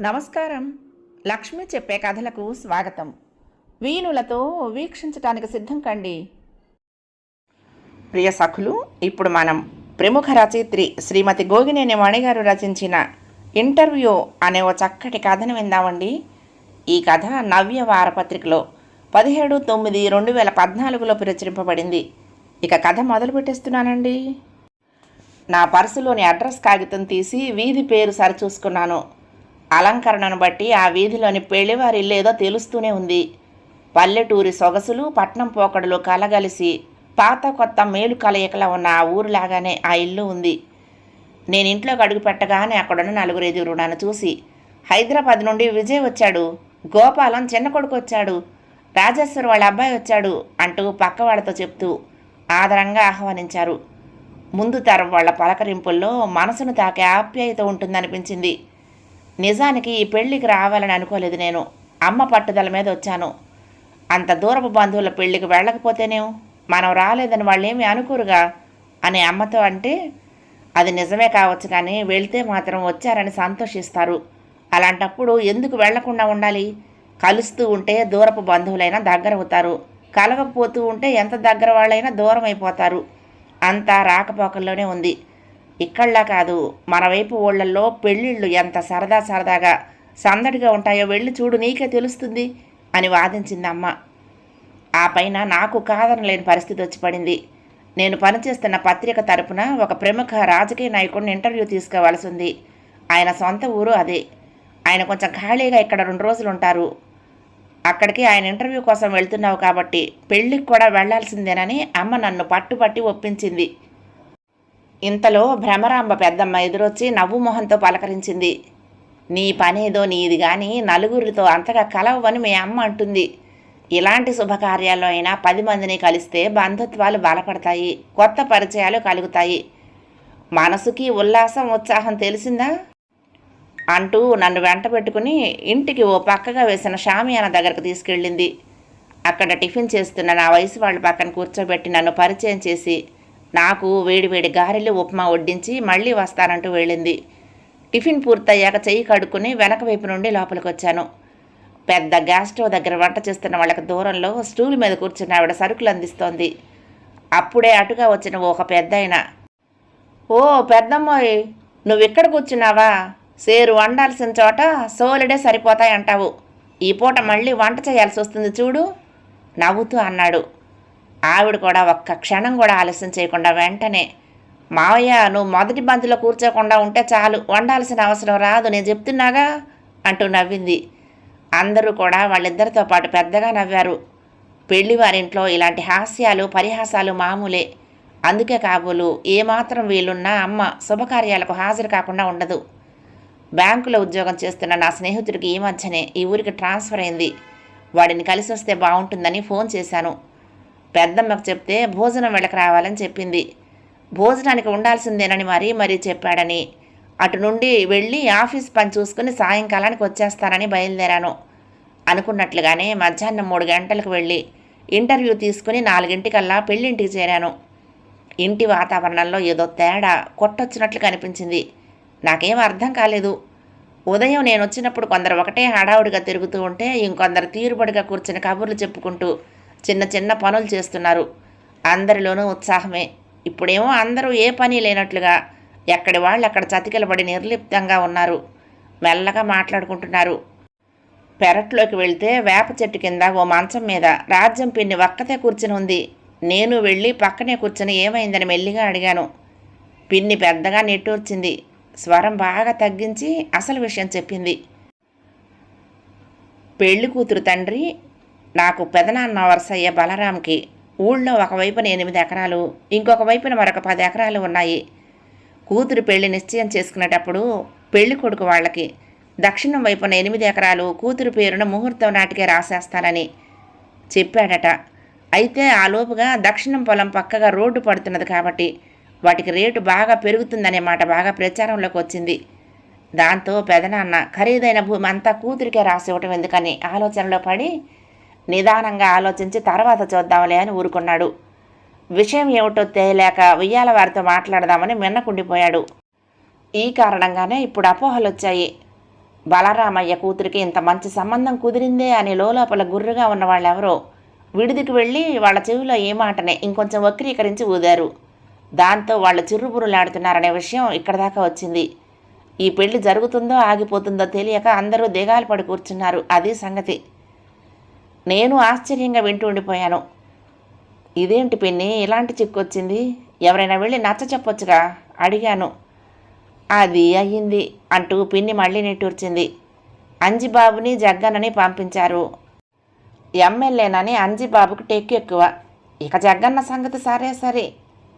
నమస్కారం. లక్ష్మి చెప్పే కథలకు స్వాగతం. వీణులతో వీక్షించటానికి సిద్ధం కండి. ప్రియ సఖులు ఇప్పుడు మనం ప్రముఖ రచయిత్రి శ్రీమతి గోగినేని మణిగారు రచించిన ఇంటర్వ్యూ అనే ఓ చక్కటి కథను విందామండి. ఈ కథ నవ్య వారపత్రికలో పదిహేడు తొమ్మిది రెండు వేల పద్నాలుగులో ప్రచురింపబడింది. ఇక కథ మొదలు పెట్టేస్తున్నానండి. నా పర్సులోని అడ్రస్ కాగితం తీసి వీధి పేరు సరిచూసుకున్నాను. అలంకరణను బట్టి ఆ వీధిలోని పెళ్ళివారి ఇల్లేదో తెలుస్తూనే ఉంది. పల్లెటూరి సొగసులు పట్నం పోకడలు కలగలిసి పాత కొత్త మేలు కలయికలా ఉన్న ఆ ఊరులాగానే ఆ ఇల్లు ఉంది. నేను ఇంట్లోకి అడుగు పెట్టగానే అక్కడున్న నలుగురు ఎదురు నన్ను చూసి హైదరాబాద్ నుండి విజయ్ వచ్చాడు గోపాలం చిన్న కొడుకు వచ్చాడు రాజేశ్వర్ వాళ్ళ అబ్బాయి వచ్చాడు అంటూ పక్క వాళ్ళతో చెప్తూ ఆదరంగా ఆహ్వానించారు. ముందు తరం వాళ్ళ పలకరింపుల్లో మనసును తాకే ఆప్యాయత ఉంటుందనిపించింది. నిజానికి ఈ పెళ్ళికి రావాలని అనుకోలేదు నేను. అమ్మ పట్టుదల మీద వచ్చాను. అంత దూరపు బంధువుల పెళ్ళికి వెళ్ళకపోతేనేం? మనం రాలేదని వాళ్ళేమి అనుకోరుగా? అని అమ్మతో అంటే అది నిజమే కావచ్చు కానీ వెళ్తే మాత్రం వచ్చారని సంతోషిస్తారు. అలాంటప్పుడు ఎందుకు వెళ్ళకుండా ఉండాలి? కలుస్తూ ఉంటే దూరపు బంధువులైనా దగ్గర అవుతారు. కలవకపోతూ ఉంటే ఎంత దగ్గర వాళ్ళైనా దూరం అయిపోతారు. అంతా రాకపోకల్లోనే ఉంది. ఇక్కడ్లా కాదు మన వైపు ఊళ్ళల్లో పెళ్ళిళ్ళు ఎంత సరదా సరదాగా సందడిగా ఉంటాయో వెళ్ళి చూడు నీకే తెలుస్తుంది అని వాదించింది అమ్మ. ఆ పైన నాకు కాదనలేని పరిస్థితి వచ్చి పడింది. నేను పనిచేస్తున్న పత్రిక తరపున ఒక ప్రముఖ రాజకీయ నాయకుడిని ఇంటర్వ్యూ తీసుకోవాల్సి ఉంది ఆయన సొంత ఊరు అదే. ఆయన కొంచెం ఖాళీగా ఇక్కడ రెండు రోజులు ఉంటారు. అక్కడికి ఆయన ఇంటర్వ్యూ కోసం వెళ్తున్నావు కాబట్టి పెళ్ళికి కూడా వెళ్ళాల్సిందేనని అమ్మ నన్ను పట్టుపట్టి ఒప్పించింది. ఇంతలో భ్రమరాంబ పెద్దమ్మ ఎదురొచ్చి నవ్వు మొహంతో పలకరించింది. నీ పనేదో నీది కానీ నలుగురితో అంతగా కలవని మీ అమ్మ అంటుంది. ఇలాంటి శుభకార్యాల్లో అయినా పది మందిని కలిస్తే బంధుత్వాలు బలపడతాయి కొత్త పరిచయాలు కలుగుతాయి. మనసుకి ఉల్లాసం ఉత్సాహం తెలిసిందా? అంటూ నన్ను వెంట పెట్టుకుని ఇంటికి ఓ పక్కగా వేసిన షామియాన దగ్గరకు తీసుకెళ్ళింది. అక్కడ టిఫిన్ చేస్తున్న నా వయసు వాళ్ళ పక్కన కూర్చోబెట్టి నన్ను పరిచయం చేసి నాకు వేడివేడి గారెలు ఉప్మా వడ్డించి మళ్ళీ వస్తానంటూ వెళ్ళింది. టిఫిన్ పూర్తయ్యాక చెయ్యి కడుక్కుని వెనక వైపు నుండి లోపలికి వచ్చాను పెద్ద గ్యాస్ స్టవ్ దగ్గర వంట చేస్తున్న వాళ్ళకి దూరంలో స్టూల్ మీద కూర్చున్న ఆవిడ సరుకులు అందిస్తోంది. అప్పుడే అటుగా వచ్చిన ఒక పెద్ద ఓ పెద్దమ్మాయి నువ్వు ఇక్కడ కూర్చున్నావా? సేరు వండాల్సిన చోట సోలిడే సరిపోతాయంటావు. ఈ పూట మళ్ళీ వంట చేయాల్సి వస్తుంది చూడు నవ్వుతూ అన్నాడు. ఆవిడ కూడా ఒక్క క్షణం కూడా ఆలస్యం చేయకుండా వెంటనే మావయ్య నువ్వు మొదటి బంతిలో కూర్చోకుండా ఉంటే చాలు వండాల్సిన అవసరం రాదు నేను చెప్తున్నాగా? అంటూ నవ్వింది. అందరూ కూడా వాళ్ళిద్దరితో పాటు పెద్దగా నవ్వారు. పెళ్ళివారింట్లో ఇలాంటి హాస్యాలు పరిహాసాలు మామూలే. అందుకే కాబోలు ఏమాత్రం వీలున్నా అమ్మ శుభకార్యాలకు హాజరు కాకుండా ఉండదు. బ్యాంకులో ఉద్యోగం చేస్తున్న నా స్నేహితుడికి ఈ మధ్యనే ఈ ఊరికి ట్రాన్స్ఫర్ అయింది. వాడిని కలిసి వస్తే బాగుంటుందని ఫోన్ చేశాను. పెద్దమ్మకు చెప్తే భోజనం వెళ్ళకి రావాలని చెప్పింది. భోజనానికి ఉండాల్సిందేనని మరీ మరీ చెప్పాడని. అటు నుండి వెళ్ళి ఆఫీస్ పని చూసుకుని సాయంకాలానికి వచ్చేస్తానని బయలుదేరాను. అనుకున్నట్లుగానే మధ్యాహ్నం మూడు గంటలకు వెళ్ళి ఇంటర్వ్యూ తీసుకుని నాలుగింటికల్లా పెళ్ళింటికి చేరాను. ఇంటి వాతావరణంలో ఏదో తేడా కొట్టొచ్చినట్లు కనిపించింది. నాకేం అర్థం కాలేదు. ఉదయం నేను వచ్చినప్పుడు కొందరు ఒకటే హడావుడిగా తిరుగుతూ ఉంటే ఇంకొందరు తీరుబడిగా కూర్చుని కబుర్లు చెప్పుకుంటూ చిన్న చిన్న పనులు చేస్తున్నారు. అందరిలోనూ ఉత్సాహమే. ఇప్పుడేమో అందరూ ఏ పని లేనట్లుగా ఎక్కడి వాళ్ళు అక్కడ చతికిలబడి నిర్లిప్తంగా ఉన్నారు. మెల్లగా మాట్లాడుకుంటున్నారు. పెరట్లోకి వెళ్తే వేప చెట్టు కింద ఓ మంచం మీద రాజ్యం పిన్ని ఒక్కతే కూర్చుని ఉంది. నేను వెళ్ళి పక్కనే కూర్చుని ఏమైందని మెల్లిగా అడిగాను. పిన్ని పెద్దగా నెట్టూర్చింది. స్వరం బాగా తగ్గించి అసలు విషయం చెప్పింది. పెళ్ళి కూతురు తండ్రి నాకు పెదనాన్న వరసయ్య బలరాంకి ఊళ్ళో ఒకవైపున ఎనిమిది ఎకరాలు ఇంకొక వైపున మరొక పది ఎకరాలు ఉన్నాయి. కూతురు పెళ్ళి నిశ్చయం చేసుకునేటప్పుడు పెళ్ళి కొడుకు వాళ్ళకి దక్షిణం వైపున ఎనిమిది ఎకరాలు కూతురు పేరున ముహూర్తం నాటికే రాసేస్తానని చెప్పాడట. అయితే ఆ లోపుగా దక్షిణం పొలం పక్కగా రోడ్డు పడుతున్నది కాబట్టి వాటికి రేటు బాగా పెరుగుతుందనే మాట బాగా ప్రచారంలోకి వచ్చింది. దాంతో పెదనాన్న ఖరీదైన భూమి అంతా కూతురికే రాసి ఇవ్వటం ఎందుకని ఆలోచనలో పడి నిదానంగా ఆలోచించి తర్వాత చూద్దాంలే అని ఊరుకున్నాడు. విషయం ఏమిటో తేలేక ఉయ్యాల వారితో మాట్లాడదామని మిన్నకుండిపోయాడు. ఈ కారణంగానే ఇప్పుడు అపోహలు వచ్చాయి బలరామయ్య కూతురికి ఇంత మంచి సంబంధం కుదిరిందే అని లోపల గుర్రుగా ఉన్న వాళ్ళెవరో విడిదికి వెళ్ళి వాళ్ళ చెవిలో ఏ మాటనే ఇంకొంచెం వక్రీకరించి ఊదారు. దాంతో వాళ్ళు చిర్రుబురులాడుతున్నారనే విషయం ఇక్కడ దాకా వచ్చింది. ఈ పెళ్ళి జరుగుతుందో ఆగిపోతుందో తెలియక అందరూ దిగాలు పడి కూర్చున్నారు. అది సంగతి. నేను ఆశ్చర్యంగా వింటూ ఉండిపోయాను. ఇదేంటి పిన్ని ఇలాంటి చిక్కు వచ్చింది ఎవరైనా వెళ్ళి నచ్చ చెప్పొచ్చుగా? అడిగాను. అది అయ్యింది అంటూ పిన్ని మళ్ళీ నిట్టూర్చింది. అంజిబాబుని జగ్గన్నని పంపించారు. ఎమ్మెల్యేనని అంజిబాబుకు టెక్కు ఎక్కువ. ఇక జగ్గన్న సంగతి సరే సరే.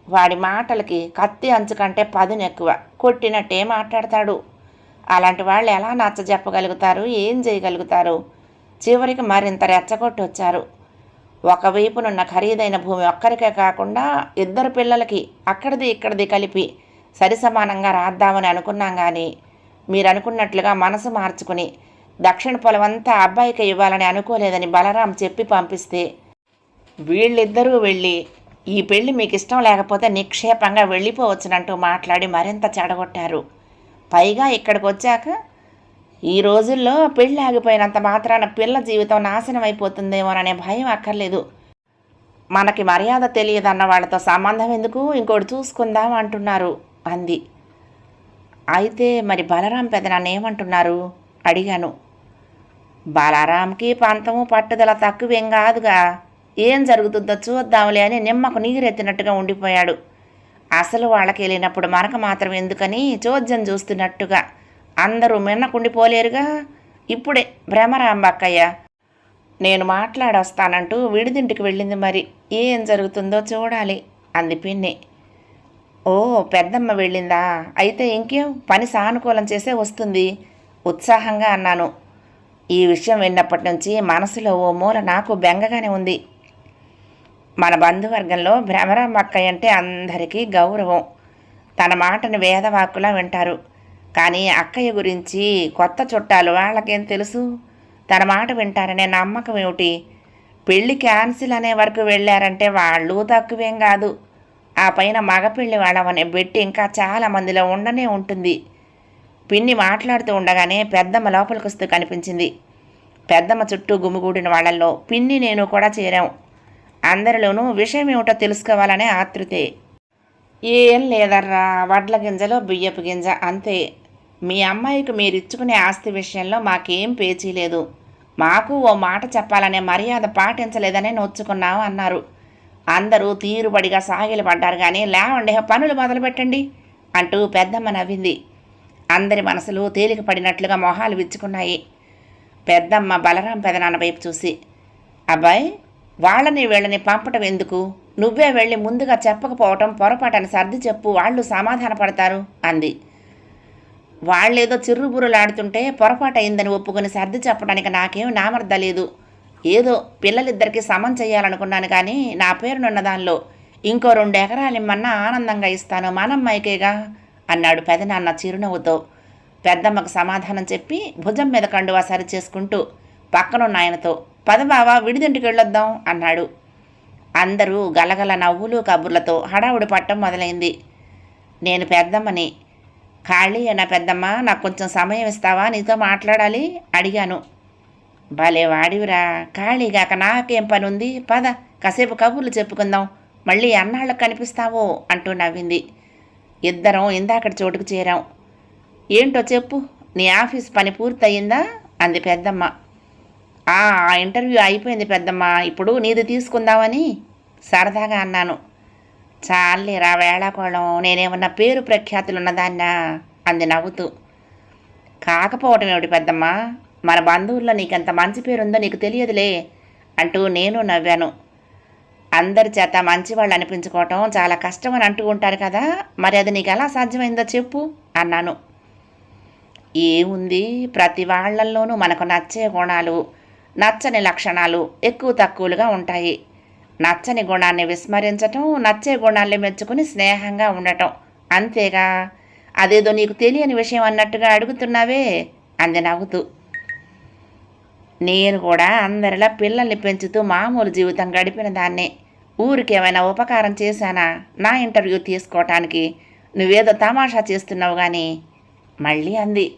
వాడి మాటలకి కత్తి అంచు కంటే పదును ఎక్కువ. కొట్టినట్టే మాట్లాడతాడు. అలాంటి వాళ్ళు ఎలా నచ్చ చెప్పగలుగుతారు? ఏం చేయగలుగుతారు? చివరికి మరింత రెచ్చగొట్టి వచ్చారు ఒకవైపునున్న ఖరీదైన భూమి ఒక్కరికే కాకుండా ఇద్దరు పిల్లలకి అక్కడిది ఇక్కడిది కలిపి సరిసమానంగా రాద్దామని అనుకున్నాం కానీ మీరు అనుకున్నట్లుగా మనసు మార్చుకుని దక్షిణ పొలం అంతా అబ్బాయికి ఇవ్వాలని అనుకోలేదని బలరాం చెప్పి పంపిస్తే వీళ్ళిద్దరూ వెళ్ళి ఈ పెళ్ళి మీకు ఇష్టం లేకపోతే నిక్షేపంగా వెళ్ళిపోవచ్చునంటూ మాట్లాడి మరింత చెడగొట్టారు. పైగా ఇక్కడికి వచ్చాక ఈ రోజుల్లో పెళ్ళి ఆగిపోయినంత మాత్రాన పిల్ల జీవితం నాశనం అయిపోతుందేమోననే భయం అక్కర్లేదు. మనకి మర్యాద తెలియదన్న వాళ్ళతో సంబంధం ఎందుకు? ఇంకోటి చూసుకుందాం అంటున్నారు అంది. అయితే మరి బలరాం పెదనాన్న ఏమంటున్నారు? అడిగాను. బలరాంకి పంతము పట్టుదల తక్కువేం కాదుగా. ఏం జరుగుతుందో చూద్దాంలే అని నిమ్మకు నీరెత్తినట్టుగా ఉండిపోయాడు. అసలు వాళ్ళకి వెళ్ళినప్పుడు మనకు మాత్రం ఎందుకని చోద్యం చూస్తున్నట్టుగా అందరూ మిన్నకుండిపోలేరుగా. ఇప్పుడే భ్రమరాంబక్కయ్య నేను మాట్లాడొస్తానంటూ విడిదింటికి వెళ్ళింది మరి. ఏం జరుగుతుందో చూడాలి అంది పిన్ని. ఓ పెద్దమ్మ వెళ్ళిందా? అయితే ఇంకేం? పని సానుకూలం చేసే వస్తుంది. ఉత్సాహంగా అన్నాను. ఈ విషయం విన్నప్పటి నుంచి మనసులో ఓ మూల నాకు బెంగగానే ఉంది. మన బంధువర్గంలో భ్రమరాంబ అక్కయ్య అంటే అందరికీ గౌరవం. తన మాటను వేదవాక్కులా వింటారు. కానీ అక్కయ్య గురించి కొత్త చుట్టాలు వాళ్ళకేం తెలుసు? తన మాట వింటారనే నమ్మకం ఏమిటి? పెళ్ళి క్యాన్సిల్ అనే వరకు వెళ్ళారంటే వాళ్ళు తక్కువేం కాదు. ఆ పైన మగపెళ్ళి వాళ్ళమనే బెట్టి ఇంకా చాలా మందిలో ఉండనే ఉంటుంది. పిన్ని మాట్లాడుతూ ఉండగానే పెద్దమ్మ లోపలికి వస్తూ కనిపించింది. పెద్దమ్మ చుట్టూ గుమిగూడిన వాళ్ళల్లో పిన్ని నేను కూడా చేరాం. అందరిలోనూ విషయం ఏమిటో తెలుసుకోవాలనే ఆతృతే ఏం లేదర్రా. వడ్ల గింజలో బియ్యపు గింజ అంతే. మీ అమ్మాయికి మీరు ఇచ్చుకునే ఆస్తి విషయంలో మాకేం పేచీ లేదు. మాకు ఓ మాట చెప్పాలనే మర్యాద పాటించలేదనే నొచ్చుకున్నాం అన్నారు. అందరూ తీరుబడిగా సాగిలు పడ్డారు కానీ లేవండి పనులు మొదలుపెట్టండి అంటూ పెద్దమ్మ నవ్వింది. అందరి మనసులు తేలిక పడినట్లుగా మొహాలు విచ్చుకున్నాయి. పెద్దమ్మ బలరాం పెదనాన్న వైపు చూసి అబ్బాయి వాళ్ళని వీళ్ళని పంపటం ఎందుకు? నువ్వే వెళ్ళి ముందుగా చెప్పకపోవటం పొరపాటని సర్ది చెప్పు వాళ్ళు సమాధాన పడతారు అంది. వాళ్ళేదో చిర్రుబురులాడుతుంటే పొరపాటయిందని ఒప్పుకొని సర్ది చెప్పడానికి నాకేం నామర్ద లేదు. ఏదో పిల్లలిద్దరికీ సమం చేయాలనుకున్నాను కానీ నా పేరునున్న దానిలో ఇంకో రెండు ఎకరాలు ఇమ్మన్నా ఆనందంగా ఇస్తాను మనమ్మాయికేగా అన్నాడు పెదనాన్న చిరునవ్వుతో. పెద్దమ్మకు సమాధానం చెప్పి భుజం మీద కండువా సరి చేసుకుంటూ పక్కనున్న ఆయనతో పద బావా విడిదింటికి వెళ్ళొద్దాం అన్నాడు. అందరూ గలగల నవ్వులు కబుర్లతో హడావుడి పట్టం మొదలైంది. నేను పెద్దమ్మని ఖాళీ అయినా పెద్దమ్మ? నాకు కొంచెం సమయం ఇస్తావా? నీతో మాట్లాడాలి? అడిగాను. భలే వాడివిరా. ఖాళీగాక నాకేం పని ఉంది పద కాసేపు కబుర్లు చెప్పుకుందాం. మళ్ళీ అన్నాళ్ళకు కనిపిస్తావో? అంటూ నవ్వింది. ఇద్దరం ఇందాకటి చోటుకు చేరాం. ఏంటో చెప్పు నీ ఆఫీస్ పని పూర్తయిందా? అంది పెద్దమ్మ. "ఆ, ఇంటర్వ్యూ అయిపోయింది పెద్దమ్మ. ఇప్పుడు నీది తీసుకుందామని సరదాగా అన్నాను. చాలేరా వేళాకోళం. నేనేమన్నా పేరు ప్రఖ్యాతులు ఉన్నదాన్నా అంది నవ్వుతూ. కాకపోవటం ఏమిటి పెద్దమ్మ? మన బంధువుల్లో నీకెంత మంచి పేరుందో నీకు తెలియదులే అంటూ నేను నవ్వాను. అందరి చేత మంచివాళ్ళు అనిపించుకోవటం చాలా కష్టం అని అంటూ ఉంటారు కదా మరి అది నీకు ఎలా సాధ్యమైందో చెప్పు అన్నాను. ఏముంది? ప్రతి వాళ్ళల్లోనూ మనకు నచ్చే గుణాలు నచ్చని లక్షణాలు ఎక్కువ తక్కువలుగా ఉంటాయి. నచ్చని గుణాన్ని విస్మరించటం నచ్చే గుణాన్ని మెచ్చుకుని స్నేహంగా ఉండటం. అంతేగా? అదేదో నీకు తెలియని విషయం అన్నట్టుగా అడుగుతున్నావే? అంది నవ్వుతూ. నేను కూడా అందరిలా పిల్లల్ని పెంచుతూ మామూలు జీవితం గడిపిన దాన్నే. ఊరికి ఏమైనా ఉపకారం చేశానా? నా ఇంటర్వ్యూ తీసుకోవటానికి నువ్వేదో తమాషా చేస్తున్నావు కానీ మళ్ళీ అంది.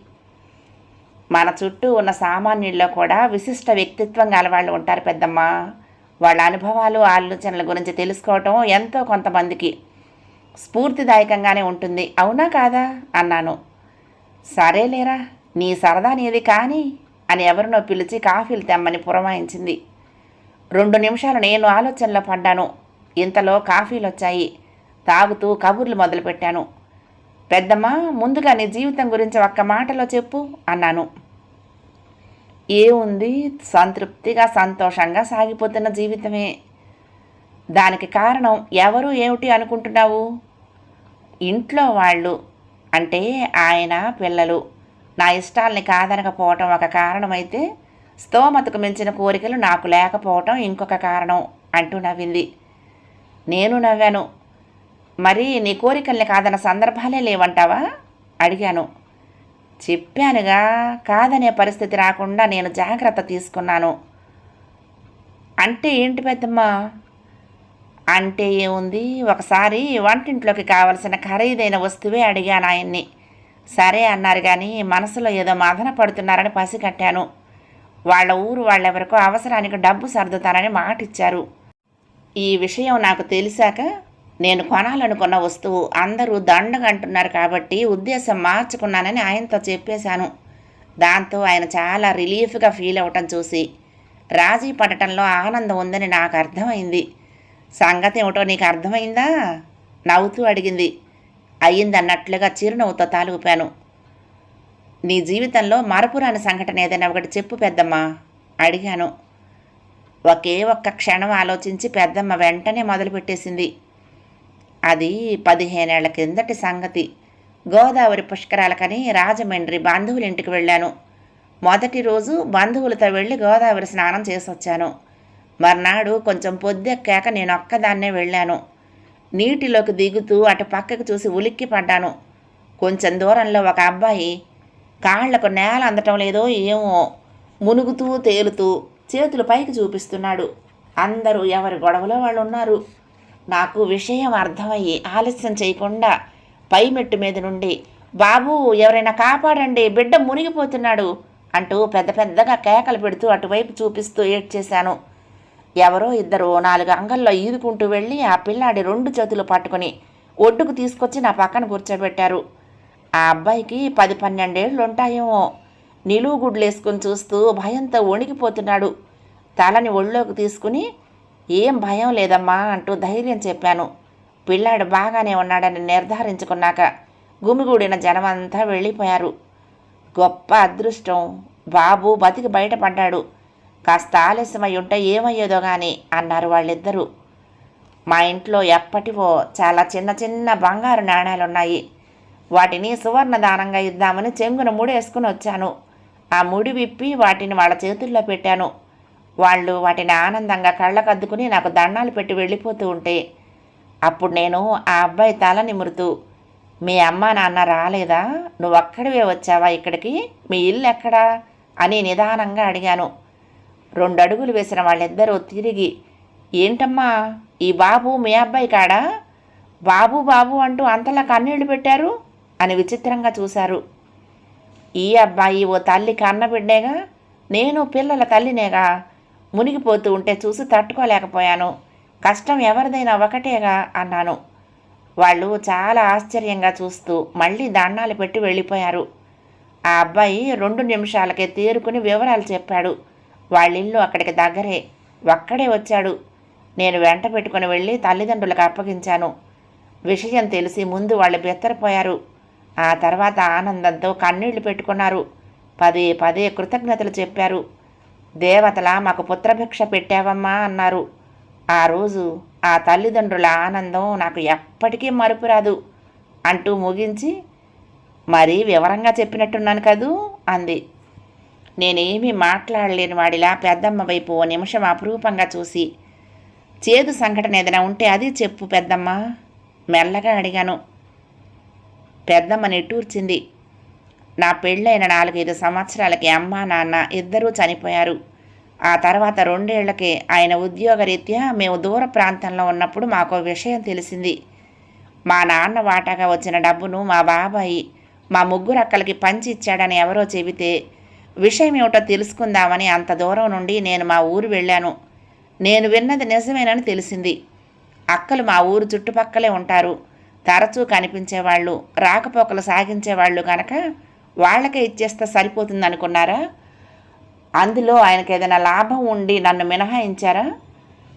మన చుట్టూ ఉన్న సామాన్యుల్లో కూడా విశిష్ట వ్యక్తిత్వం గల వాళ్ళు ఉంటారు పెద్దమ్మ. వాళ్ళ అనుభవాలు ఆలోచనల గురించి తెలుసుకోవటం ఎంతో కొంతమందికి స్ఫూర్తిదాయకంగానే ఉంటుంది. అవునా కాదా? అన్నాను. సరేలేరా నీ సరదా నీది కానీ అని ఎవరినో పిలిచి కాఫీలు తెమ్మని పురమాయించింది. రెండు నిమిషాలు నేను ఆలోచనలో పడ్డాను. ఇంతలో కాఫీలు వచ్చాయి తాగుతూ కబుర్లు మొదలుపెట్టాను. పెద్దమ్మ ముందుగా నీ జీవితం గురించి ఒక్క మాటలో చెప్పు అన్నాను. ఏముంది? సంతృప్తిగా సంతోషంగా సాగిపోతున్న జీవితమే. దానికి కారణం ఎవరు ఏమిటి అనుకుంటున్నావు? ఇంట్లో వాళ్ళు అంటే ఆయన పిల్లలు. నా ఇష్టాల్ని కాదనకపోవటం ఒక కారణమైతే స్తోమతకు మించిన కోరికలు నాకు లేకపోవటం ఇంకొక కారణం అంటూ నవ్వింది. నేను నవ్వాను. మరి నీ కోరికల్ని కాదన్న సందర్భాలే లేవంటావా? అడిగాను. చెప్పానుగా కాదనే పరిస్థితి రాకుండా నేను జాగ్రత్త తీసుకున్నాను. అంటే ఏంటి పెద్దమ్మ? అంటే ఏముంది? ఒకసారి వంటింట్లోకి కావలసిన ఖరీదైన వస్తువే అడిగాను ఆయన్ని. సరే అన్నారు కానీ మనసులో ఏదో మదన పడుతున్నారని పసిగట్టాను. వాళ్ళ ఊరు వాళ్ళెవరికో అవసరానికి డబ్బు సర్దుతానని మాటిచ్చారు. ఈ విషయం నాకు తెలిసాక నేను కొనాలనుకున్న వస్తువు అందరూ దండగంటున్నారు కాబట్టి ఉద్దేశం మార్చుకున్నానని ఆయనతో చెప్పేశాను. దాంతో ఆయన చాలా రిలీఫ్గా ఫీల్ అవ్వటం చూసి రాజీ పడటంలో ఆనందం ఉందని నాకు అర్థమైంది. సంగతి ఏమిటో నీకు అర్థమైందా? నవ్వుతూ అడిగింది. అయ్యిందన్నట్లుగా చిరునవ్వుతో తాలూపాను. నీ జీవితంలో మరపురాని సంఘటన ఏదైనా ఒకటి చెప్పు పెద్దమ్మ అడిగాను. ఒకే ఒక్క క్షణం ఆలోచించి పెద్దమ్మ వెంటనే మొదలుపెట్టేసింది. అది పదిహేనేళ్ళ కిందటి సంగతి. గోదావరి పుష్కరాలకని రాజమండ్రి బంధువుల ఇంటికి వెళ్ళాను. మొదటి రోజు బంధువులతో వెళ్ళి గోదావరి స్నానం చేసి వచ్చాను మర్నాడు కొంచెం పొద్దెక్కాక నేను ఒక్కదాన్నే వెళ్ళాను. నీటిలోకి దిగుతూ అటు పక్కకు చూసి ఉలిక్కి పడ్డాను. కొంచెం దూరంలో ఒక అబ్బాయి కాళ్ళకు నేల అందటం లేదో ఏమో మునుగుతూ తేలుతూ చేతులు పైకి చూపిస్తున్నాడు. అందరూ ఎవరి గొడవలో వాళ్ళు ఉన్నారు నాకు విషయం అర్థమయ్యి ఆలస్యం చేయకుండా పై మెట్టు మీద నుండి బాబు ఎవరైనా కాపాడండి బిడ్డ మునిగిపోతున్నాడు అంటూ పెద్ద పెద్దగా కేకలు పెడుతూ అటువైపు చూపిస్తూ ఏడ్చేశాను. ఎవరో ఇద్దరు నాలుగు అంగల్లో ఈదుకుంటూ వెళ్ళి ఆ పిల్లాడి రెండు చేతులు పట్టుకుని ఒడ్డుకు తీసుకొచ్చి నా పక్కన కూర్చోబెట్టారు. ఆ అబ్బాయికి పది పన్నెండేళ్ళు ఉంటాయేమో నిలువు చూస్తూ భయంతో వణికిపోతున్నాడు. తలని ఒళ్ళోకి తీసుకుని ఏం భయం లేదమ్మా అంటూ ధైర్యం చెప్పాను. పిల్లాడు బాగానే ఉన్నాడని నిర్ధారించుకున్నాక గుమిగూడిన జనమంతా వెళ్ళిపోయారు. గొప్ప అదృష్టం. బాబు బతికి బయటపడ్డాడు. కాస్త ఆలస్యమై ఉంటే ఏమయ్యేదో గాని అన్నారు వాళ్ళిద్దరూ. మా ఇంట్లో ఎప్పటివో చాలా చిన్న చిన్న బంగారు నాణాలున్నాయి. వాటిని సువర్ణ దానంగా ఇద్దామని చెంగున ముడేసుకుని వచ్చాను. ఆ ముడి విప్పి వాటిని వాళ్ళ చేతుల్లో పెట్టాను. వాళ్ళు వాటిని ఆనందంగా కళ్ళకద్దుకుని నాకు దండాలు పెట్టి వెళ్ళిపోతూ ఉంటే అప్పుడు నేను ఆ అబ్బాయి తల నిమురుతూ మీ అమ్మ నాన్న రాలేదా? నువ్వు అక్కడివే వచ్చావా ఇక్కడికి? మీ ఇల్లు ఎక్కడా? అని నిదానంగా అడిగాను. రెండు అడుగులు వేసిన వాళ్ళిద్దరూ తిరిగి ఏంటమ్మా ఈ బాబు మీ అబ్బాయి కాడా? బాబు బాబు అంటూ అంతలా కన్నీళ్ళు పెట్టారు? అని విచిత్రంగా చూశారు. ఈ అబ్బాయి ఓ తల్లి కన్నబిడ్డేగా నేను పిల్లల తల్లినేగా? మునిగిపోతూ ఉంటే చూసి తట్టుకోలేకపోయాను. కష్టం ఎవరిదైనా ఒకటేగా అన్నాను. వాళ్ళు చాలా ఆశ్చర్యంగా చూస్తూ మళ్ళీ దండాలు పెట్టి వెళ్ళిపోయారు. ఆ అబ్బాయి రెండు నిమిషాలకే తేరుకుని వివరాలు చెప్పాడు. వాళ్ళిల్లు అక్కడికి దగ్గరే. ఒక్కడే వచ్చాడు. నేను వెంట పెట్టుకుని వెళ్ళి తల్లిదండ్రులకు అప్పగించాను. విషయం తెలిసి ముందు వాళ్ళు బెత్తరపోయారు. ఆ తర్వాత ఆనందంతో కన్నీళ్ళు పెట్టుకున్నారు. పదే పదే కృతజ్ఞతలు చెప్పారు. దేవతల మాకు పుత్రభిక్ష పెట్టావమ్మా అన్నారు. ఆ రోజు ఆ తల్లిదండ్రుల ఆనందం నాకు ఎప్పటికీ మరుపురాదు అంటూ ముగించి మరీ వివరంగా చెప్పినట్టున్నాను కదూ అంది. నేనేమీ మాట్లాడలేని వాడిలా పెద్దమ్మ వైపు ఓ నిమిషం అపురూపంగా చూసి చేదు సంఘటన ఏదైనా ఉంటే అది చెప్పు పెద్దమ్మ మెల్లగా అడిగాను. పెద్దమ్మ నిట్టూర్చింది. నా పెళ్ళైన నాలుగైదు సంవత్సరాలకి అమ్మ నాన్న ఇద్దరూ చనిపోయారు. ఆ తర్వాత రెండేళ్ళకే ఆయన ఉద్యోగరీత్యా మేము దూర ప్రాంతంలో ఉన్నప్పుడు మాకు విషయం తెలిసింది. మా నాన్న వాటాగా వచ్చిన డబ్బును మా బాబాయి మా ముగ్గురు అక్కలకి పంచి ఇచ్చాడని ఎవరో చెబితే విషయం ఏమిటో తెలుసుకుందామని అంత దూరం నుండి నేను మా ఊరు వెళ్ళాను. నేను విన్నది నిజమేనని తెలిసింది. అక్కలు మా ఊరు చుట్టుపక్కలే ఉంటారు. తరచూ కనిపించేవాళ్ళు రాకపోకలు సాగించేవాళ్ళు కనుక వాళ్ళకే ఇచ్చేస్తే సరిపోతుంది అనుకున్నారా అందులో ఆయనకి ఏదైనా లాభం ఉండి నన్ను మినహాయించారా?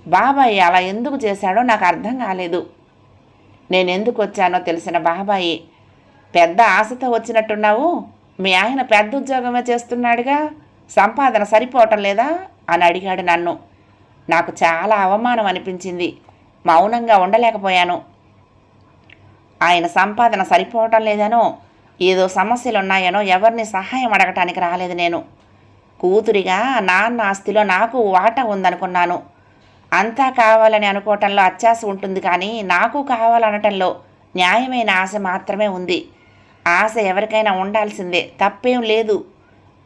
బాబాయ్ అలా ఎందుకు చేశాడో నాకు అర్థం కాలేదు. నేను ఎందుకు వచ్చానో తెలిసిన బాబాయి పెద్ద ఆశతో వచ్చినట్టున్నావు? మీ ఆయన పెద్ద ఉద్యోగమే చేస్తున్నాడుగా? సంపాదన సరిపోవటం లేదా? అని అడిగాడు నన్ను. నాకు చాలా అవమానం అనిపించింది. మౌనంగా ఉండలేకపోయాను. ఆయన సంపాదన సరిపోవటం లేదనో ఏదో సమస్యలు ఉన్నాయనో ఎవరిని సహాయం అడగటానికి రాలేదు నేను. కూతురిగా నాన్న ఆస్తిలో నాకు వాటా ఉందనుకున్నాను. అంతా కావాలని అనుకోవటంలో అత్యాస ఉంటుంది కానీ నాకు కావాలనటంలో న్యాయమైన ఆశ మాత్రమే ఉంది. ఆశ ఎవరికైనా ఉండాల్సిందే తప్పేం లేదు.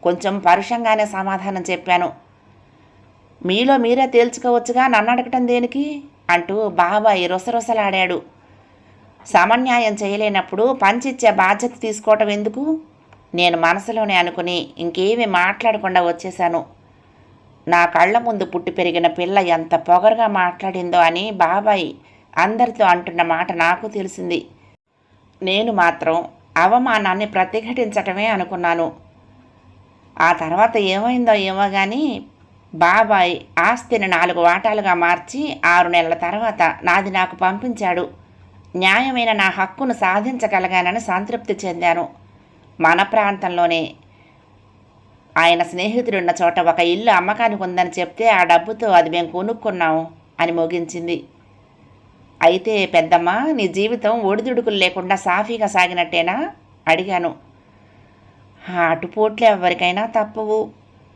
కొంచెం పరుషంగానే సమాధానం చెప్పాను. మీలో మీరే తేల్చుకోవచ్చుగా నన్ను అడగటం దేనికి? అంటూ బాబాయ్ రొసరొసలాడాడు. సమన్యాయం చేయలేనప్పుడు పంచిచ్చే బాధ్యత తీసుకోవటం ఎందుకు? నేను మనసులోనే అనుకుని ఇంకేమీ మాట్లాడకుండా వచ్చేశాను. నా కళ్ళ ముందు పుట్టి పెరిగిన పిల్ల ఎంత పొగరుగా మాట్లాడిందో అని బాబాయ్ అందరితో అంటున్న మాట నాకు తెలిసింది. నేను మాత్రం అవమానాన్ని ప్రతిఘటించటమే అనుకున్నాను. ఆ తర్వాత ఏమైందో ఏమో కానీ బాబాయ్ ఆస్తిని నాలుగు వాటాలుగా మార్చి ఆరు నెలల తర్వాత నాది నాకు పంపించాడు. న్యాయమైన నా హక్కును సాధించగలగానని సంతృప్తి చెందాను. మన ప్రాంతంలోనే ఆయన స్నేహితుడున్న చోట ఒక ఇల్లు అమ్మకానికి ఉందని చెప్తే ఆ డబ్బుతో అది మేము కొనుక్కున్నాము అని ముగించింది. అయితే పెద్దమ్మ నీ జీవితం ఒడిదుడుకులు లేకుండా సాఫీగా సాగినట్టేనా? అడిగాను. అటుపోట్లు ఎవరికైనా తప్పవు.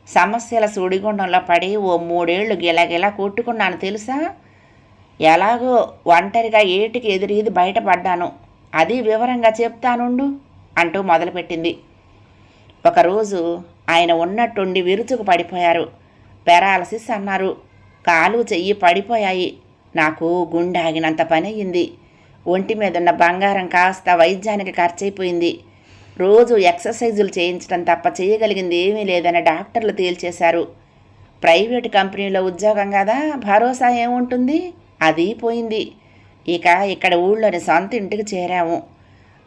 సమస్యల సుడిగుండంలో పడి ఓ మూడేళ్ళు గిలగిలా కొట్టుకున్నాను తెలుసా? ఎలాగో ఒంటరిగా ఏటికి ఎదురీది బయటపడ్డాను. అది వివరంగా చెప్తానుండు? అంటూ మొదలుపెట్టింది. ఒకరోజు ఆయన ఉన్నట్టుండి విరుచుకు పడిపోయారు. పెరాలసిస్ అన్నారు. కాలు చెయ్యి పడిపోయాయి. నాకు గుండె ఆగినంత పని అయ్యింది ఒంటి మీదున్న బంగారం కాస్త వైద్యానికి ఖర్చయిపోయింది. రోజు ఎక్సర్సైజులు చేయించడం తప్ప చేయగలిగింది ఏమీ లేదని డాక్టర్లు తేల్చేశారు. ప్రైవేట్ కంపెనీలో ఉద్యోగం కదా? భరోసా ఏముంటుంది? అది పోయింది. ఇక ఇక్కడ ఊళ్ళోని సొంత ఇంటికి చేరాము.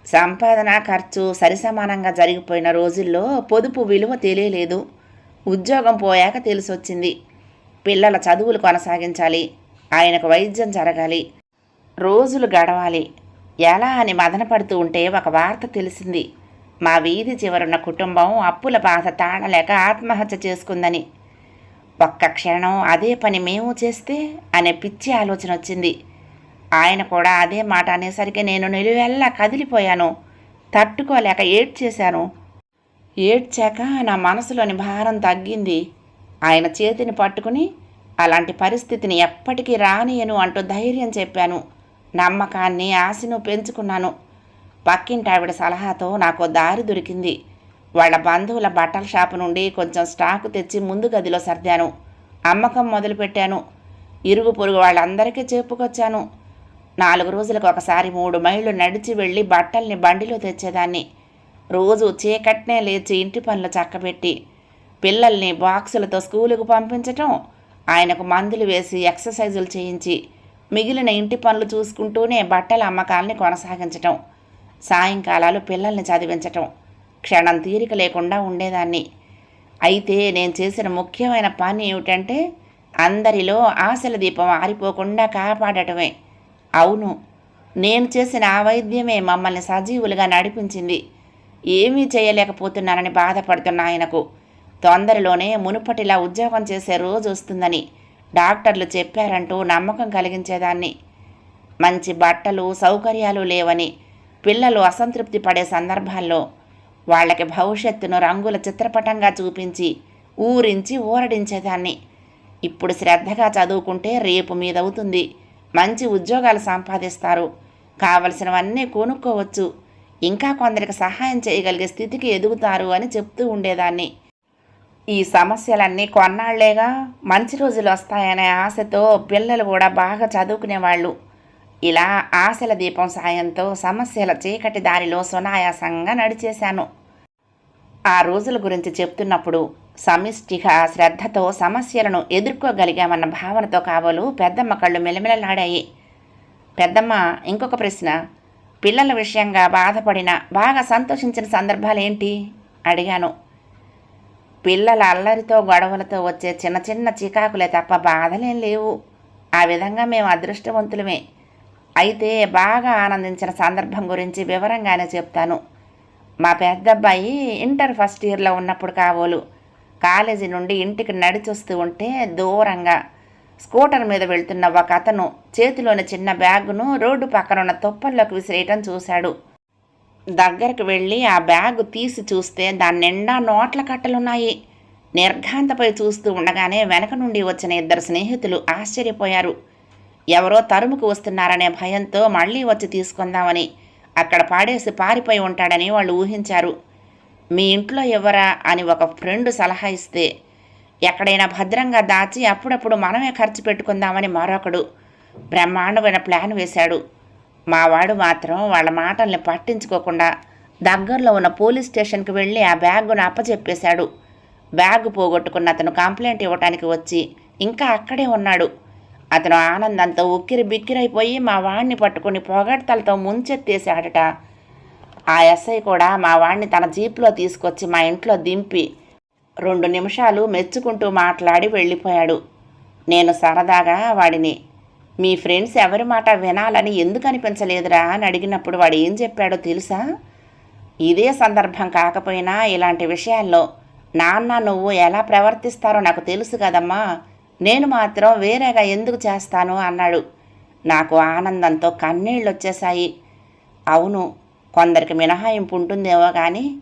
సంపాదన ఖర్చు సరిసమానంగా జరిగిపోయిన రోజుల్లో పొదుపు విలువ తెలియలేదు. ఉద్యోగం పోయాక తెలిసొచ్చింది. పిల్లల చదువులు కొనసాగించాలి. ఆయనకు వైద్యం జరగాలి. రోజులు గడవాలి. ఎలా అని మదనపడుతూ ఉంటే ఒక వార్త తెలిసింది. మా వీధి చివరున్న కుటుంబం అప్పుల బాధ తాళలేక ఆత్మహత్య చేసుకుందని. ఒక్క క్షణం అదే పని మేము చేస్తే అనే పిచ్చి ఆలోచన వచ్చింది. ఆయన కూడా అదే మాట అనేసరికి నేను నిలువెల్లా కదిలిపోయాను. తట్టుకోలేక ఏడ్చేశాను. ఏడ్చాక నా మనసులోని భారం తగ్గింది. ఆయన చేతిని పట్టుకుని అలాంటి పరిస్థితిని ఎప్పటికీ రానియను అంటూ ధైర్యం చెప్పాను. నమ్మకాన్ని ఆశను పెంచుకున్నాను. పక్కింటావిడ సలహాతో నాకు దారి దొరికింది. వాళ్ళ బంధువుల బట్టల షాపు నుండి కొంచెం స్టాకు తెచ్చి ముందు గదిలో సర్దాను. అమ్మకం మొదలుపెట్టాను. ఇరుగు పొరుగు వాళ్ళందరికీ చెప్పుకొచ్చాను. నాలుగు రోజులకు ఒకసారి మూడు మైళ్ళు నడిచి వెళ్ళి బట్టల్ని బండిలో తెచ్చేదాన్ని. రోజు చీకట్నే లేచి ఇంటి పనులు చక్కబెట్టి పిల్లల్ని బాక్సులతో స్కూలుకు పంపించటం ఆయనకు మందులు వేసి ఎక్సర్సైజులు చేయించి మిగిలిన ఇంటి పనులు చూసుకుంటూనే బట్టల అమ్మకాలని కొనసాగించటం సాయంకాలాలు పిల్లల్ని చదివించటం. క్షణం తీరిక లేకుండా ఉండేదాన్ని. అయితే నేను చేసిన ముఖ్యమైన పని ఏమిటంటే అందరిలో ఆశల దీపం ఆరిపోకుండా కాపాడటమే. అవును నేను చేసిన ఆ వైద్యమే మమ్మల్ని సజీవులుగా నడిపించింది. ఏమీ చేయలేకపోతున్నానని బాధపడుతున్న ఆయనకు. తొందరలోనే మునుపటిలా ఉద్యోగం చేసే రోజు వస్తుందని డాక్టర్లు చెప్పారంటూ నమ్మకం కలిగించేదాన్ని. మంచి బట్టలు సౌకర్యాలు లేవని పిల్లలు అసంతృప్తి పడే సందర్భాల్లో వాళ్ళకి భవిష్యత్తును రంగుల చిత్రపటంగా చూపించి ఊరించి ఊరడించేదాన్ని. ఇప్పుడు శ్రద్ధగా చదువుకుంటే రేపు మీదవుతుంది. మంచి ఉద్యోగాలు సంపాదిస్తారు. కావలసినవన్నీ కొనుక్కోవచ్చు. ఇంకా కొందరికి సహాయం చేయగలిగే స్థితికి ఎదుగుతారు అని చెప్తూ ఉండేదాన్ని. ఈ సమస్యలన్నీ కొన్నాళ్ళేగా మంచి రోజులు వస్తాయనే ఆశతో పిల్లలు కూడా బాగా చదువుకునేవాళ్ళు. ఇలా ఆశల దీపం సాయంతో సమస్యల చీకటి దారిలో సునాయాసంగా నడిచేశాను. ఆ రోజుల గురించి చెప్తున్నప్పుడు సమిష్టిగా శ్రద్ధతో సమస్యలను ఎదుర్కోగలిగామన్న భావనతో కావలు పెద్దమ్మ కళ్ళు మెలమెలలాడాయి. పెద్దమ్మ ఇంకొక ప్రశ్న పిల్లల విషయంగా బాధపడిన బాగా సంతోషించిన సందర్భాలేంటి? అడిగాను. పిల్లల అల్లరితో గొడవలతో వచ్చే చిన్న చిన్న చికాకులే తప్ప బాధలేం లేవు. ఆ విధంగా మేము అదృష్టవంతులమే. అయితే బాగా ఆనందించిన సందర్భం గురించి వివరంగానే చెప్తాను. మా పెద్దబ్బాయి ఇంటర్ ఫస్ట్ ఇయర్లో ఉన్నప్పుడు కాబోలు కాలేజీ నుండి ఇంటికి నడిచొస్తూ ఉంటే దూరంగా స్కూటర్ మీద వెళ్తున్న ఒక అతను చేతిలోని చిన్న బ్యాగును రోడ్డు పక్కన ఉన్న తుప్పల్లోకి విసిరేయటం చూశాడు. దగ్గరకు వెళ్ళి ఆ బ్యాగు తీసి చూస్తే దాని నిండా నోట్ల కట్టలున్నాయి. నిర్ఘాంతపై చూస్తూ ఉండగానే వెనక నుండి వచ్చిన ఇద్దరు స్నేహితులు ఆశ్చర్యపోయారు. ఎవరో తరుముకు వస్తున్నారనే భయంతో మళ్ళీ వచ్చి తీసుకుందామని. అక్కడ పాడేసి పారిపోయి ఉంటాడని వాళ్ళు ఊహించారు. మీ ఇంట్లో ఎవరా అని ఒక ఫ్రెండ్ సలహా ఇస్తే. ఎక్కడైనా భద్రంగా దాచి అప్పుడప్పుడు మనమే ఖర్చు పెట్టుకుందామని మరొకడు బ్రహ్మాండమైన ప్లాన్ వేశాడు. మావాడు మాత్రం వాళ్ళ మాటల్ని పట్టించుకోకుండా దగ్గరలో ఉన్న పోలీస్ స్టేషన్కి వెళ్ళి ఆ బ్యాగును అప్పచెప్పేశాడు బ్యాగ్ పోగొట్టుకున్న అతను కంప్లైంట్ ఇవ్వటానికి వచ్చి ఇంకా అక్కడే ఉన్నాడు. అతను ఆనందంతో ఉక్కిరి బిక్కిరైపోయి మా వాడిని పట్టుకుని పొగడ్తలతో ముంచెత్తేశాడట. ఆ ఎస్ఐ కూడా మా వాణ్ణి తన జీప్లో తీసుకొచ్చి మా ఇంట్లో దింపి రెండు నిమిషాలు మెచ్చుకుంటూ మాట్లాడి వెళ్ళిపోయాడు. నేను సరదాగా వాడిని మీ ఫ్రెండ్స్ ఎవరి మాట వినాలని ఎందుకు అనిపించలేదురా? అని అడిగినప్పుడు వాడు ఏం చెప్పాడో తెలుసా? ఇదే సందర్భం కాకపోయినా ఇలాంటి విషయాల్లో నాన్న నువ్వు ఎలా ప్రవర్తిస్తారో నాకు తెలుసు కదమ్మా. నేను మాత్రం వేరేగా ఎందుకు చేస్తాను అన్నాడు. నాకు ఆనందంతో కన్నీళ్ళు వచ్చేశాయి అవును కొందరికి మినహాయింపు ఉంటుందేమో కానీ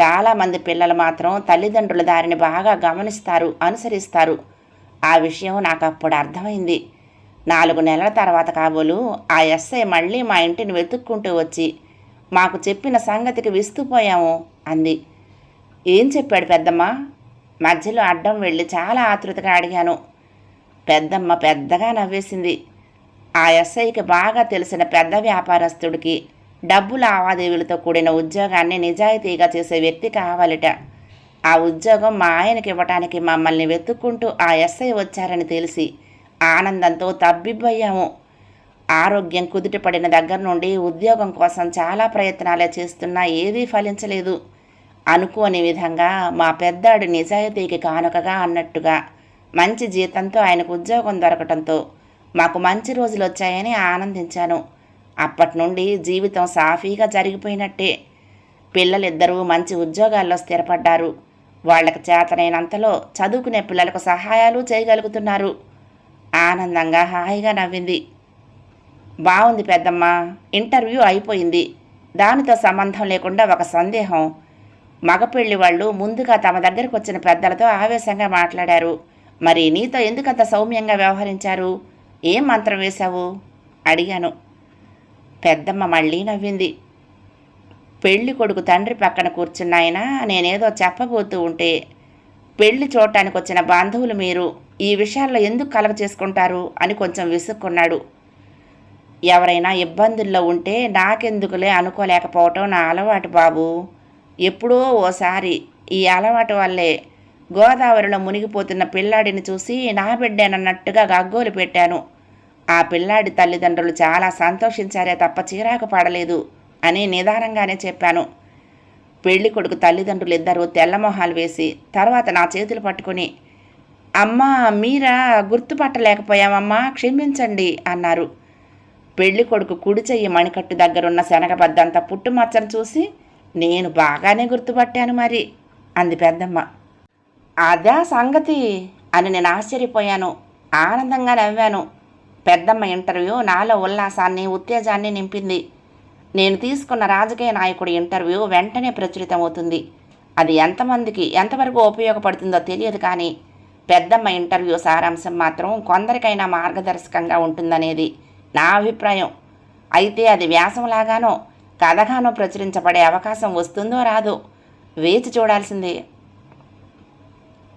చాలామంది పిల్లలు మాత్రం తల్లిదండ్రుల దారిని బాగా గమనిస్తారు అనుసరిస్తారు. ఆ విషయం నాకు అప్పుడు అర్థమైంది. నాలుగు నెలల తర్వాత కాబోలు ఆ ఎస్ఐ మళ్ళీ మా ఇంటిని వెతుక్కుంటూ వచ్చి మాకు చెప్పిన సంగతికి విస్తుపోయాము అంది. ఏం చెప్పాడు పెద్దమ్మ? మధ్యలో అడ్డం వెళ్ళి చాలా ఆతృతగా అడిగాను. పెద్దమ్మ పెద్దగా నవ్వేసింది. ఆ ఎస్ఐకి బాగా తెలిసిన పెద్ద వ్యాపారస్తుడికి డబ్బు లావాదేవీలతో కూడిన ఉద్యోగాన్ని నిజాయితీగా చేసే వ్యక్తి కావాలిట. ఆ ఉద్యోగం మా ఆయనకి ఇవ్వటానికి మమ్మల్ని వెతుక్కుంటూ ఆ ఎస్ఐ వచ్చారని తెలిసి ఆనందంతో తబ్బిబ్బయ్యాము. ఆరోగ్యం కుదుటపడిన దగ్గర నుండి ఉద్యోగం కోసం చాలా ప్రయత్నాలే చేస్తున్నా ఏదీ ఫలించలేదు. అనుకోని విధంగా మా పెద్దాడు నిజాయితీకి కానుకగా అన్నట్టుగా మంచి జీతంతో ఆయనకు ఉద్యోగం దొరకటంతో మాకు మంచి రోజులు వచ్చాయని ఆనందించాను. అప్పటి నుండి జీవితం సాఫీగా జరిగిపోయినట్టే. పిల్లలిద్దరూ మంచి ఉద్యోగాల్లో స్థిరపడ్డారు. వాళ్ళకి చేతనైనంతలో చదువుకునే పిల్లలకు సహాయాలు చేయగలుగుతున్నారు. ఆనందంగా హాయిగా నవ్వింది. బాగుంది పెద్దమ్మ ఇంటర్వ్యూ అయిపోయింది. దానితో సంబంధం లేకుండా ఒక సందేహం. మగపెళ్ళి వాళ్ళు ముందుగా తమ దగ్గరకు వచ్చిన పెద్దలతో ఆవేశంగా మాట్లాడారు. మరి నీతో ఎందుకంత సౌమ్యంగా వ్యవహరించారు? ఏం మంత్రం వేశావు? అడిగాను. పెద్దమ్మ మళ్ళీ నవ్వింది. పెళ్ళి కొడుకు తండ్రి పక్కన కూర్చున్నాయన నేనేదో చెప్పబోతూ ఉంటే పెళ్ళి చూడటానికి వచ్చిన బంధువులు మీరు ఈ విషయాల్లో ఎందుకు కలవ చేసుకుంటారు అని కొంచెం విసుక్కున్నాడు. ఎవరైనా ఇబ్బందుల్లో ఉంటే నాకెందుకులే అనుకోలేకపోవటం నా అలవాటు బాబు. ఎప్పుడో ఓసారి ఈ అలవాటు వల్లే గోదావరిలో మునిగిపోతున్న పిల్లాడిని చూసి నా బిడ్డేనన్నట్టుగా గగ్గోలు పెట్టాను. ఆ పిల్లాడి తల్లిదండ్రులు చాలా సంతోషించారే తప్ప చీరాకు పడలేదు అని నిదానంగానే చెప్పాను. పెళ్ళి కొడుకు తల్లిదండ్రులు ఇద్దరూ తెల్లమొహాలు వేసి తర్వాత నా చేతులు పట్టుకుని అమ్మా మీరా గుర్తుపట్టలేకపోయామమ్మా క్షమించండి అన్నారు. పెళ్ళి కొడుకు కుడి చెయ్యి మణికట్టు దగ్గరున్న శనగబద్దంతా పుట్టుమచ్చను చూసి నేను బాగానే గుర్తుపట్టాను మరి అంది పెద్దమ్మ. అదా సంగతి అని నేను ఆశ్చర్యపోయాను. ఆనందంగా నవ్వాను. పెద్దమ్మ ఇంటర్వ్యూ నాలో ఉల్లాసాన్ని ఉత్తేజాన్ని నింపింది. నేను తీసుకున్న రాజకీయ నాయకుడి ఇంటర్వ్యూ వెంటనే ప్రచురితమవుతుంది. అది ఎంతమందికి ఎంతవరకు ఉపయోగపడుతుందో తెలియదు కానీ పెద్దమ్మ ఇంటర్వ్యూ సారాంశం మాత్రం కొందరికైనా మార్గదర్శకంగా ఉంటుందనేది నా అభిప్రాయం. అయితే అది వ్యాసంలాగానో కథగానో ప్రచురించబడే అవకాశం వస్తుందో రాదో వేచి చూడాల్సిందే.